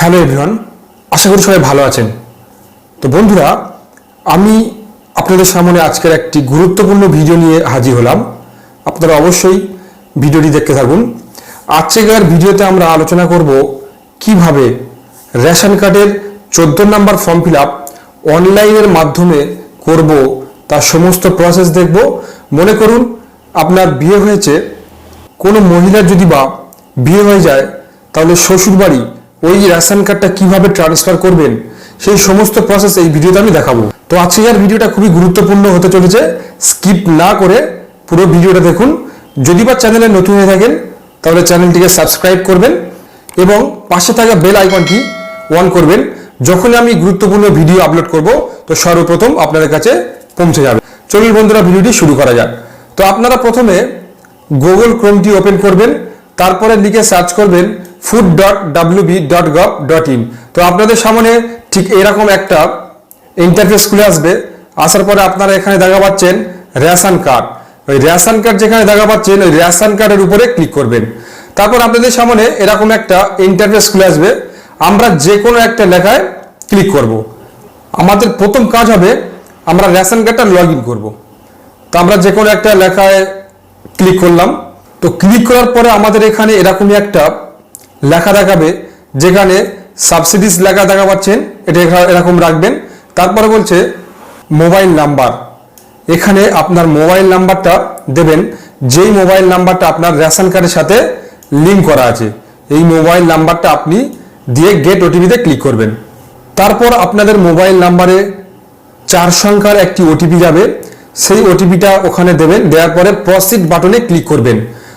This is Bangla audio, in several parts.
হ্যালো এভরিওয়ান, আশা করি সবাই ভালো আছেন। তো বন্ধুরা, আমি আপনাদের সামনে আজকের একটি গুরুত্বপূর্ণ ভিডিও নিয়ে হাজির হলাম। আপনারা অবশ্যই ভিডিওটি দেখতে থাকুন। আজকের ভিডিওতে আমরা আলোচনা করব কীভাবে রেশন কার্ডের চোদ্দ নাম্বার ফর্ম ফিল আপ অনলাইনের মাধ্যমে করব, তার সমস্ত প্রসেস দেখব। মনে করুন, আপনার বিয়ে হয়েছে, কোনো মহিলার যদি বা বিয়ে হয়ে যায়, তাহলে শ্বশুরবাড়ি ওই রেশন কার্ডটা কীভাবে ট্রান্সফার করবেন, সেই সমস্ত প্রসেস এই ভিডিওতে আমি দেখাবো। তো আজকের ভিডিওটা খুবই গুরুত্বপূর্ণ হতে চলেছে স্কিপ না করে পুরো ভিডিওটা দেখুন। যদি বা চ্যানেলে নতুন হয়ে থাকেন, তাহলে চ্যানেলটিকে সাবস্ক্রাইব করবেন এবং পাশে থাকা বেল আইকনটি অন করবেন। যখনই আমি গুরুত্বপূর্ণ ভিডিও আপলোড করব, তো সর্বপ্রথম আপনাদের কাছে পৌঁছে যাবে। চলুন বন্ধুরা, ভিডিওটি শুরু করা যাক। তো আপনারা প্রথমে গুগল ক্রোমটি ওপেন করবেন, তারপরে লিখে সার্চ করবেন food dot WB dot gov dot in তো আপনাদের সামনে ঠিক এরকম একটা ইন্টারফেস খুলে আসবে। আসার পরে আপনারা এখানে দেখা পাচ্ছেন রেশন কার্ড। ওই রেশন কার্ড যেখানে দেখা পাচ্ছেন, ওই রেশন কার্ডের উপরে ক্লিক করবেন। তারপর আপনাদের সামনে এরকম একটা ইন্টারফেস খুলে আসবে। আমরা যে কোনো একটা লেখায় ক্লিক করব। আমাদের প্রথম কাজ হবে, আমরা রেশন কার্ডটা লগ ইন করব। তো আমরা যে কোনো একটা লেখায় ক্লিক করলাম। তো ক্লিক করার পরে আমাদের এখানে এরকমই একটা লেখা দেখাবে, যেখানে সাবসিডিজ লেখা দেখা পাচ্ছেন, এটা এরকম রাখবেন। তারপরে বলছে মোবাইল নাম্বার এখানে আপনার মোবাইল নাম্বারটা দেবেন, যেই মোবাইল নাম্বারটা আপনার রেশন কার্ডের সাথে লিঙ্ক করা আছে, এই মোবাইল নাম্বারটা আপনি দিয়ে গেট ওটিপিতে ক্লিক করবেন। তারপর আপনাদের মোবাইল নাম্বারে চার সংখ্যার একটি ওটিপি যাবে, সেই ওটিপিটা ওখানে দেবেন, দেওয়ার পরে প্রসিড বাটনে ক্লিক করবেন।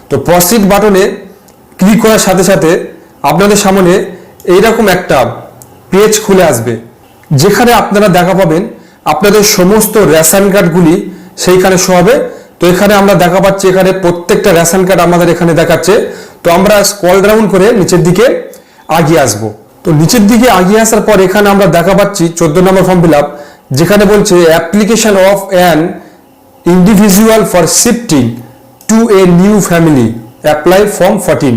তো প্রসিড বাটনে ক্লিক করার সাথে সাথে আপনাদের সামনে এইরকম একটা পেজ খুলে আসবে, যেখানে আপনারা দেখা পাবেন আপনাদের সমস্ত রেশন কার্ডগুলি সেইখানে শো হবে। তো এখানে আমরা দেখা পাচ্ছি, এখানে প্রত্যেকটা রেশন কার্ড আমাদের এখানে দেখাচ্ছে। তো আমরা স্কল ডাউন করে নিচের দিকে আগিয়ে আসব। তো নিচের দিকে আগিয়ে আসার পর এখানে আমরা দেখা পাচ্ছি, চোদ্দ নম্বর ফর্ম ফিল যেখানে বলছে application of an individual for shifting to a new family apply form fourteen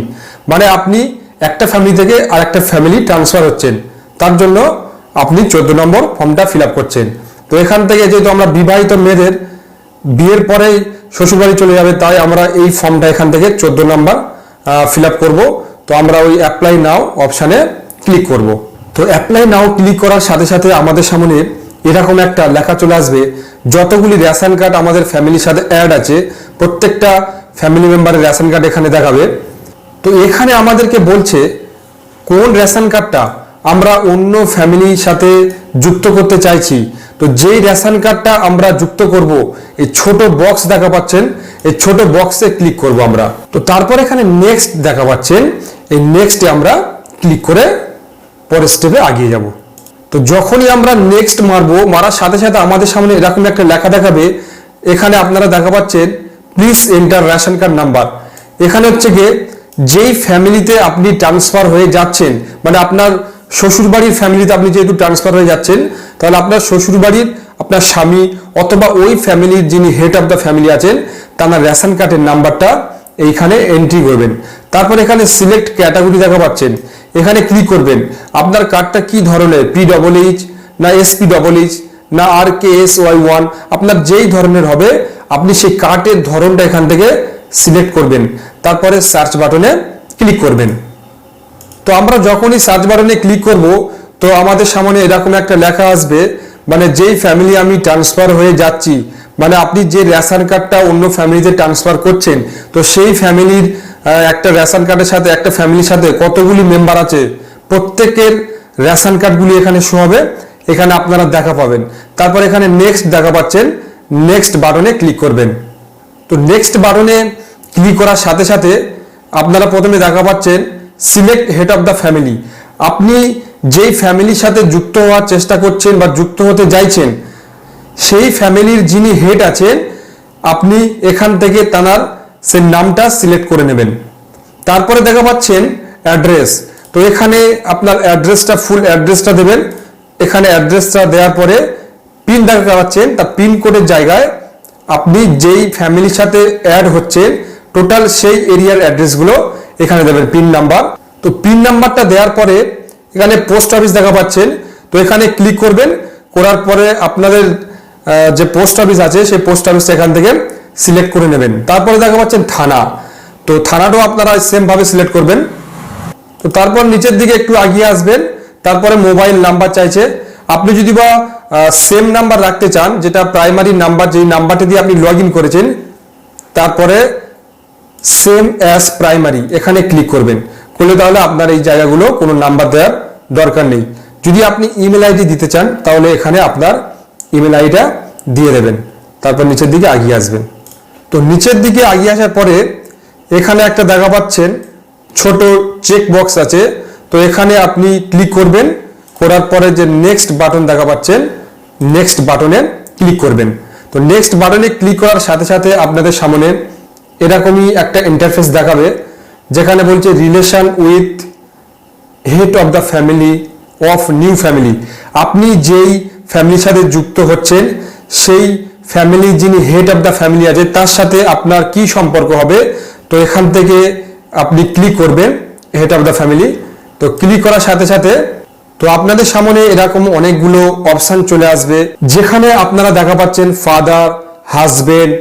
মানে আপনি একটা ফ্যামিলি থেকে আর একটা ফ্যামিলি ট্রান্সফার হচ্ছেন। তার জন্য আপনি চোদ্দ নম্বর ফর্মটা ফিল আপ করছেন। তো এখান থেকে যেহেতু আমরা বিবাহিত মেয়েদের বিয়ের পরেই শ্বশুরবাড়ি চলে যাবে, তাই আমরা এই ফর্মটা এখান থেকে চোদ্দ নম্বর ফিল আপ করব। তো আমরা ওই অ্যাপ্লাই নাও অপশানে ক্লিক করব। তো অ্যাপ্লাই নাও ক্লিক করার সাথে সাথে আমাদের সামনে এরকম একটা লেখা চলে আসবে। যতগুলি রেশন কার্ড আমাদের ফ্যামিলির সাথে অ্যাড আছে, প্রত্যেকটা ফ্যামিলি মেম্বারের রেশন কার্ড এখানে দেখাবে। তো এখানে আমাদেরকে বলছে, কোন রেশন কার্ডটা আমরা অন্য ফ্যামিলির সাথে যুক্ত করতে চাইছি? তো যেই রেশন কার্ডটা আমরা যুক্ত করব, এই ছোট বক্স দেখা পাচ্ছেন, এই ছোট বক্সে ক্লিক করব আমরা। তো তারপর এখানে নেক্সট দেখা পাচ্ছেন, এই নেক্সটে আমরা ক্লিক করে পরের স্টেপে আগিয়ে যাব। তো যখনই আমরা নেক্সট মারবো, মারার সাথে সাথে আমাদের সামনে এরকম একটা লেখা দেখাবে, এখানে আপনারা দেখা পাচ্ছেন please enter ration card number এখানে হচ্ছে গিয়ে যেই ফ্যামিলিতে আপনি ট্রান্সফার হয়ে যাচ্ছেন মানে আপনার শ্বশুরবাড়ির ফ্যামিলিতে আপনি যেহেতু ট্রান্সফার হয়ে যাচ্ছেন, তাহলে আপনার শ্বশুরবাড়ির আপনার স্বামী অথবা ওই ফ্যামিলির যিনি হেড অফ দ্য ফ্যামিলি আছেন, তার রেশন কার্ডের নাম্বারটা এইখানে এন্ট্রি করবেন। তারপর এখানে সিলেক্ট ক্যাটাগরি দেখা পাচ্ছেন। এখানে ক্লিক করবেন। আপনার কার্ডটা কি ধরনের? পি ডবল এইচ না এসপি ডবল এইচ না R K S Y one আপনার যেই ধরনের হবে, আপনি সেই কার্ডের ধরনটা এখান থেকে সিলেক্ট করবেন। তারপরে সার্চ বাটনে ক্লিক করবেন। তো আমরা যখনই সার্চ বাটনে ক্লিক করব, তো আমাদের সামনে এরকম একটা লেখা আসবে মানে যেই ফ্যামিলি আমি ট্রান্সফার হয়ে যাচ্ছি মানে আপনি যে রেশন কার্ডটা অন্য ফ্যামিলিতে ট্রান্সফার করছেন, তো সেই ফ্যামিলির একটা রেশন কার্ডের সাথে, একটা ফ্যামিলির সাথে কতগুলি মেম্বার আছে, প্রত্যেকের রেশন কার্ডগুলি এখানে শো হবে, এখানে আপনারা দেখা পাবেন। তারপর এখানে নেক্সট দেখা পাচ্ছেন নেক্সট বাটনে ক্লিক করবেন। তো নেক্সট বাটনে ক্লিক করার সাথে সাথে আপনারা প্রথমে দেখা পাচ্ছেন select head of the family. আপনি যেই ফ্যামিলির সাথে যুক্ত হওয়ার চেষ্টা করছেন বা যুক্ত হতে চাইছেন, সেই ফ্যামিলির যিনি হেড আছেন, আপনি এখান থেকে তানার সে নামটা সিলেক্ট করে নেবেন। তারপরে দেখা পাচ্ছেন অ্যাড্রেস। তো এখানে আপনার অ্যাড্রেসটা, ফুল অ্যাড্রেসটা দেবেন। এখানে অ্যাড্রেসটা দেওয়ার পরে পিন দেখা পাচ্ছেন, তা পিন কোডের জায়গায় আপনি যেই ফ্যামিলির সাথে অ্যাড হচ্ছে টোটাল সেই এরিয়ার অ্যাড্রেসগুলো এখানে দেবেন পিন নাম্বার। তো পিন নাম্বারটা দেওয়ার পরে এখানে পোস্ট অফিস দেখা পাচ্ছেন। তো এখানে ক্লিক করবেন, করার পরে আপনাদের যে পোস্ট অফিস আছে সেই পোস্ট অফিসটা এখান থেকে সিলেক্ট করে নেবেন। তারপরে দেখা পাচ্ছেন থানা। তো থানাটাও আপনারা সেম ভাবে সিলেক্ট করবেন। তো তারপর নিচের দিকে একটু আগিয়ে আসবেন। তারপরে মোবাইল নাম্বার চাইছে। আপনি যদি বা সেম নাম্বার রাখতে চান, যেটা প্রাইমারি নাম্বার, যেই নাম্বারটা দিয়ে আপনি লগ করেছেন, তারপরে সেম অ্যাজ প্রাইমারি এখানে ক্লিক করবেন। করলে তাহলে আপনার এই জায়গাগুলো কোনো নাম্বার দেওয়ার দরকার নেই। যদি আপনি ইমেল আইডি দিতে চান, তাহলে এখানে আপনার ইমেল আইডিটা দিয়ে দেবেন। তারপর নিচের দিকে আগিয়ে আসবেন। তো নিচের দিকে আগিয়ে আসার পরে এখানে একটা দেখা পাচ্ছেন, ছোট চেক বক্স আছে। তো এখানে আপনি ক্লিক করবেন। করার পরে যে নেক্সট বাটন দেখা পাচ্ছেন নেক্সট বাটনে ক্লিক করবেন। তো নেক্সট বাটনে ক্লিক করার সাথে সাথে আপনাদের সামনে এরকমই একটা ইন্টারফেস দেখাবে, যেখানে বলছে relation with head of the family of new family আপনি যেই ফ্যামিলির সাথে যুক্ত হচ্ছেন, সেই ফ্যামিলি যিনি হেড অফ দ্য ফ্যামিলি আছে, তার সাথে আপনার কি সম্পর্ক হবে? তো এখান থেকে আপনি ক্লিক করবেন হেড অফ দ্য ফ্যামিলি তো ক্লিক করার সাথে সাথে, তো আপনাদের সামনে এরকম অনেকগুলো অপশন চলে আসবে, যেখানে আপনারা দেখা পাচ্ছেন father husband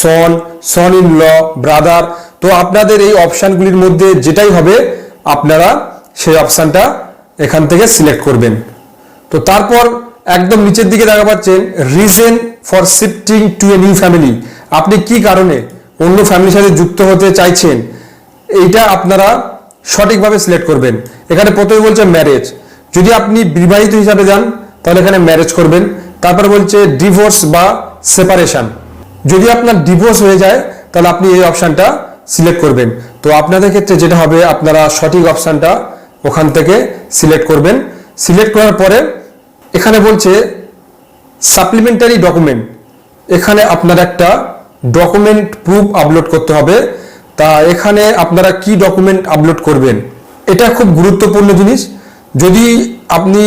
son son in law brother তো আপনাদের এই অপশনগুলির মধ্যে যেটাই হবে, আপনারা সেই অপশনটা এখান থেকে সিলেক্ট করবেন। তো তারপর একদম নিচের দিকে দেখা পাচ্ছেন reason for shifting to a new family আপনি কি কারণে অন্য ফ্যামিলির সাথে যুক্ত হতে চাইছেন? এইটা আপনারা সঠিকভাবে সিলেক্ট করবেন। এখানে প্রথমে বলছে ম্যারেজ যদি আপনি বিবাহিত হিসাবে যান, তাহলে এখানে ম্যারেজ করবেন। তারপর বলছে ডিভোর্স বা সেপারেশন যদি আপনার ডিভোর্স হয়ে যায়, তাহলে আপনি এই অপশানটা সিলেক্ট করবেন। তো আপনাদের ক্ষেত্রে যেটা হবে, আপনারা সঠিক অপশানটা ওখান থেকে সিলেক্ট করবেন। সিলেক্ট করার পরে এখানে বলছে সাপ্লিমেন্টারি ডকুমেন্ট এখানে আপনার একটা ডকুমেন্ট প্রুফ আপলোড করতে হবে। তা এখানে আপনারা কি ডকুমেন্ট আপলোড করবেন? এটা খুব গুরুত্বপূর্ণ জিনিস। যদি আপনি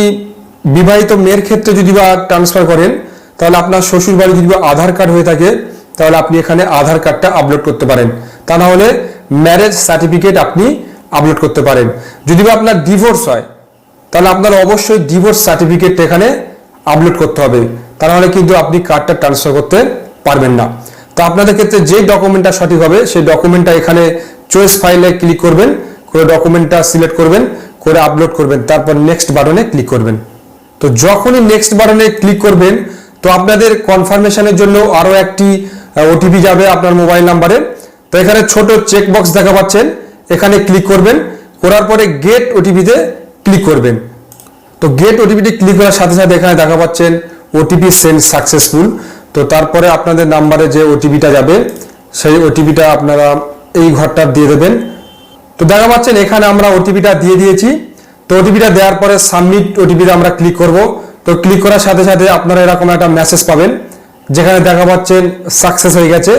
বিবাহিত মেয়ের ক্ষেত্রে যদি বা ট্রান্সফার করেন তাহলে আপনার শ্বশুর বাড়ি যদি আধার কার্ড হয়ে থাকে, তাহলে আপনি এখানে আধার কার্ডটা আপলোড করতে পারেন। তা না হলে ম্যারেজ সার্টিফিকেট আপনি আপলোড করতে পারেন। যদি বা আপনার ডিভোর্স হয়, তাহলে আপনার অবশ্যই ডিভোর্স সার্টিফিকেট এখানে আপলোড করতে হবে। তা নাহলে কিন্তু আপনি কার্ডটা ট্রান্সফার করতে পারবেন না। তো আপনাদের ক্ষেত্রে যে ডকুমেন্টটা সঠিক হবে, সেই ডকুমেন্টটা এখানে চয়েস ফাইলে ক্লিক করবেন, করে ডকুমেন্টটা সিলেক্ট করবেন, করে আপলোড করবেন, তারপর নেক্সট বাটনে ক্লিক করবেন। তো যখনই নেক্সট বাটনে ক্লিক করবেন তো আপনাদের কনফার্মেশনের জন্য আরও একটি ওটিপি যাবে আপনার মোবাইল নাম্বারে তো এখানে ছোট চেক বক্স দেখা পাচ্ছেন। এখানে ক্লিক করবেন। করার পরে গেট ওটিপিতে ক্লিক করবেন। তো গেট ওটিপিটি ক্লিক করার সাথে সাথে এখানে দেখা পাচ্ছেন ওটিপি সেন্ড সাকসেসফুল তো তারপরে আপনাদের নাম্বারে যে ওটিপিটা যাবে, সেই ওটিপিটা আপনারা এই ঘরটা দিয়ে দেবেন। তো দেখা পাচ্ছেন এখানে আমরা ওটিপিটা দিয়ে দিয়েছি। তো ওটিপিটা দেওয়ার পরে সাবমিট ওটিপিতে আমরা ক্লিক করব। তো ক্লিক করার সাথে সাথে আপনারা এরকম একটা মেসেজ পাবেন, যেখানে দেখা পাচ্ছেন সাকসেস হয়ে গেছে।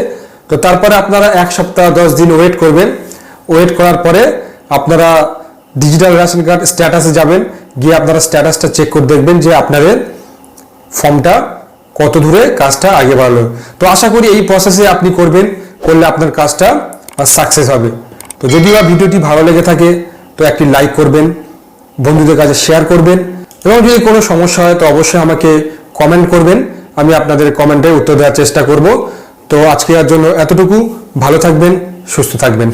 তো তারপরে আপনারা এক সপ্তাহ, দশ দিন ওয়েট করবেন। ওয়েট করার পরে আপনারা ডিজিটাল রেশন কার্ড স্ট্যাটাসে যাবেন। গিয়ে আপনারা স্ট্যাটাসটা চেক করে দেখবেন যে আপনাদের ফর্মটা কত দূরে কাজটা আগে বাড়লো। তো আশা করি এই প্রসেসে আপনি করবেন, করলে আপনার কাজটা সাকসেস হবে। তো যদি ভিডিওটি ভালো লেগে থাকে, তো একটি লাইক করবেন, বন্ধুদের কাছে শেয়ার করবেন। এবং যদি কোনো সমস্যা হয়, তো অবশ্যই আমাকে কমেন্ট করবেন। আমি আপনাদের কমেন্টে উত্তর দেওয়ার চেষ্টা করব। তো আজকে আর জন্য এতটুকু। ভালো থাকবেন, সুস্থ থাকবেন।